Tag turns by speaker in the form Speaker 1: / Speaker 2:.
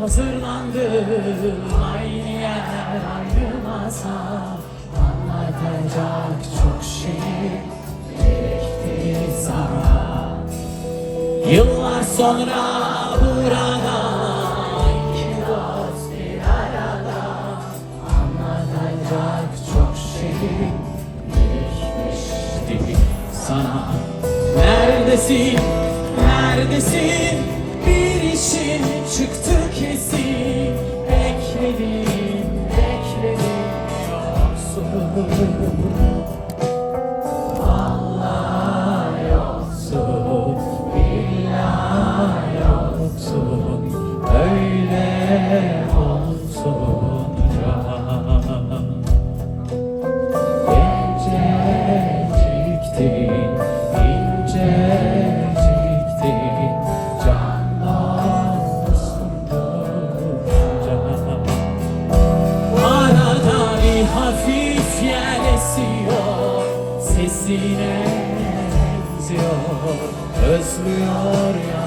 Speaker 1: hazırlandım Aynı yer aynı masa Anlatacak çok şey birikti sana Yıllar sonra burada bir arada Anlatacak çok şey birikmişti sana. Neredesin, neredesin? Bir işin çıktı bekledim, bekledim ya. benziyor Sesine benziyor Özlüyor ya.